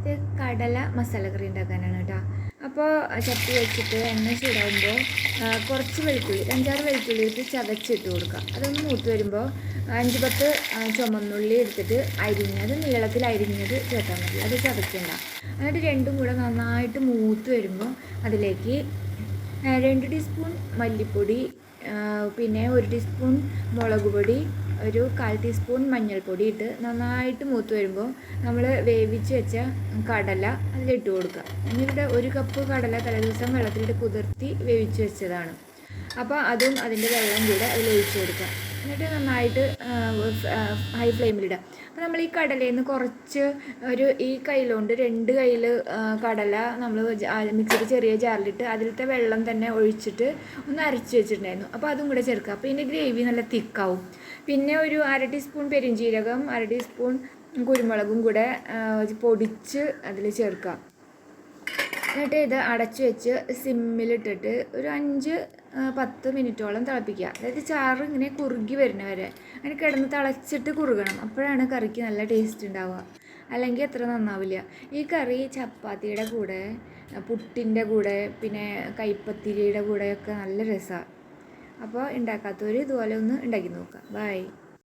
ഇത് കടല മസാല കറി ഉണ്ടാക്കാനാണ് കേട്ടോ. അപ്പോൾ ചട്ടി വെച്ചിട്ട് എണ്ണ ചൂടാകുമ്പോൾ കുറച്ച് വെളുത്തുള്ളി അഞ്ചാറ് വെളുത്തുള്ളി എടുത്ത് ചതച്ചിട്ട് കൊടുക്കുക. അതൊന്ന് മൂത്ത് വരുമ്പോൾ അഞ്ച് പത്ത് ചുമന്നുള്ളി എടുത്തിട്ട് അരിഞ്ഞത് നീളത്തിൽ അരിഞ്ഞത് ചേർത്താൽ മതി. അത് ചതക്കണ്ട. എന്നിട്ട് രണ്ടും കൂടെ നന്നായിട്ട് മൂത്ത് വരുമ്പോൾ അതിലേക്ക് രണ്ട് ടീസ്പൂൺ മല്ലിപ്പൊടി പിന്നെ ഒരു ടീസ്പൂൺ മുളക് പൊടി ഒരു കാൽ ടീസ്പൂൺ മഞ്ഞൾപ്പൊടി ഇട്ട് നന്നായിട്ട് മൂത്ത് വരുമ്പോൾ നമ്മൾ വേവിച്ച് വെച്ച കടല അതിലിട്ട് കൊടുക്കുക. എന്നിട്ട് ഒരു കപ്പ് കടല തലേദിവസം വെള്ളത്തിലിട്ട് കുതിർത്തി വേവിച്ച് വെച്ചതാണ്. അപ്പോൾ അതും അതിന്റെ വെള്ളം കൂടെ അതിൽ ഒഴിച്ചു കൊടുക്കുക. എന്നിട്ട് നന്നായിട്ട് ഹൈ ഫ്ലെയിമിലിടുക അപ്പോൾ നമ്മൾ ഈ കടലയിൽ നിന്ന് കുറച്ച് ഒരു ഈ കയ്യിലുണ്ട് രണ്ട് കയ്യിൽ കടല നമ്മൾ മിക്സിയിൽ ചെറിയ ജാറിലിട്ട് അതിലത്തെ വെള്ളം തന്നെ ഒഴിച്ചിട്ട് ഒന്ന് അരച്ച് വെച്ചിട്ടുണ്ടായിരുന്നു. അപ്പോൾ അതും കൂടെ ചേർക്കുക അപ്പോൾ ഇതിന്റെ ഗ്രേവി നല്ല തിക്കാവും. പിന്നെ ഒരു അര ടീസ്പൂൺ പെരുംജീരകം അര ടീസ്പൂൺ കുരുമുളകും കൂടെ പൊടിച്ച് അതിൽ ചേർക്കുക എന്നിട്ട് ഇത് അടച്ചു വെച്ച് സിമ്മിലിട്ടിട്ട് ഒരു അഞ്ച് പത്ത് മിനിറ്റോളം തിളപ്പിക്കുക. അതായത് ചാറ് ഇങ്ങനെ കുറുകി വരുന്ന വരെ. അങ്ങനെ കിടന്ന് തിളച്ചിട്ട് കുറുകണം. അപ്പോഴാണ് കറിക്ക് നല്ല ടേസ്റ്റ് ഉണ്ടാവുക. അല്ലെങ്കിൽ അത്ര നന്നാവില്ല. ഈ കറി ചപ്പാത്തിയുടെ കൂടെ പുട്ടിന്റെ കൂടെ പിന്നെ കൈപ്പത്തിരിയുടെ കൂടെയൊക്കെ നല്ല രസമാണ് അപ്പോൾ ഉണ്ടാക്കാത്തവർ ഇതുപോലെ ഒന്ന് ഉണ്ടാക്കി നോക്കുക. ബൈ